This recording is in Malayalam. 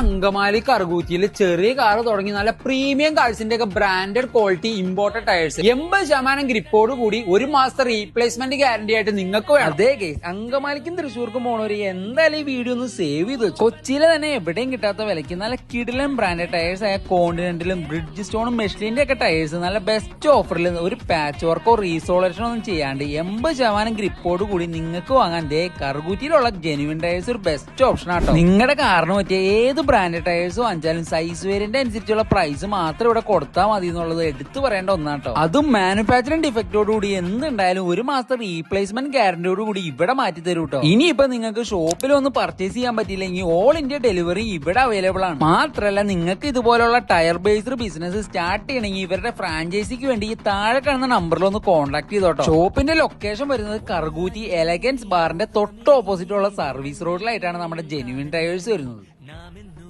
അങ്കമാലി കറുകൂറ്റിയിൽ ചെറിയ കാർ തുടങ്ങി നല്ല പ്രീമിയം കാഴ്സിന്റെ ഒക്കെ ബ്രാൻഡഡ് ക്വാളിറ്റി ഇമ്പോർട്ടഡ് ടയേഴ്സ് എൺപത് ശതമാനം ഗ്രിപ്പോട് കൂടി ഒരു മാസത്തെ റീപ്ലേസ്മെന്റ് ഗ്യാരണ്ടി ആയിട്ട് നിങ്ങൾക്ക് വേണം. അതേ കേസ് അങ്കമാലിക്കും തൃശ്ശൂർക്കും പോണവര് എന്തായാലും ഈ വീഡിയോ ഒന്ന് സേവ് ചെയ്ത് വെച്ചു. കൊച്ചിയിലെ തന്നെ എവിടെയും കിട്ടാത്ത വിലയ്ക്ക് നല്ല കിടിലൻ ബ്രാൻഡഡ് ടയേഴ്സ് ആയ കോണ്ടിനെന്റലും ബ്രിഡ്ജ് സ്റ്റോണും മെഷ്ലിന്റെ ഒക്കെ ടയേഴ്സ് നല്ല ബെസ്റ്റ് ഓഫറിൽ ഒരു പാച്ച് വർക്കോ റീസോളേഷനോ ഒന്നും ചെയ്യാണ്ട് എൺപത് ശതമാനം ഗ്രിപ്പോട് കൂടി നിങ്ങൾക്ക് വാങ്ങാൻ ദേ കറുകൂറ്റിയിലുള്ള ജെനുവിൻ ടയേഴ്സ് ഒരു ബെസ്റ്റ് ഓപ്ഷൻ ആട്ടോ. നിങ്ങളുടെ കാറിന് പറ്റിയ ഏത് ബ്രാൻഡഡ് ടയേഴ്സും അഞ്ചാലും സൈസ് വേരിയന്റ് അനുസരിച്ചുള്ള പ്രൈസ് മാത്രം ഇവിടെ കൊടുത്താൽ മതി എന്നുള്ളത് എടുത്തു പറയേണ്ട ഒന്നാട്ടോ. അതും മാനുഫാക്ചറിംഗ് ഡിഫക്റ്റോട് കൂടി എന്തുണ്ടായാലും ഒരു മാസത്തെ റീപ്ലേസ്മെന്റ് ഗ്യാരണ്ടിയോട് കൂടി ഇവിടെ മാറ്റി തരൂ കേട്ടോ ഇനിയിപ്പോ നിങ്ങൾക്ക് ഷോപ്പിൽ ഒന്ന് പർച്ചേസ് ചെയ്യാൻ പറ്റിയില്ലെങ്കിൽ ഓൾ ഇന്ത്യ ഡെലിവറി ഇവിടെ അവൈലബിൾ ആണ്. മാത്രമല്ല നിങ്ങൾക്ക് ഇതുപോലുള്ള ടയർ ബേസ്ഡ് ബിസിനസ് സ്റ്റാർട്ട് ചെയ്യണമെങ്കിൽ ഇവരുടെ ഫ്രാഞ്ചൈസിക്ക് വേണ്ടി ഈ താഴെ കാണുന്ന നമ്പറിൽ ഒന്ന് കോൺടാക്ട് ചെയ്തോട്ടോ. ഷോപ്പിന്റെ ലൊക്കേഷൻ വരുന്നത് കർഗൂറ്റി എലഗൻസ് ബാറിന്റെ തൊട്ട് ഓപ്പോസിറ്റ് ഉള്ള സർവീസ് റോഡിലായിട്ടാണ് നമ്മുടെ ജെനുവിൻ ടയേഴ്സ് വരുന്നത്. I'm in nun.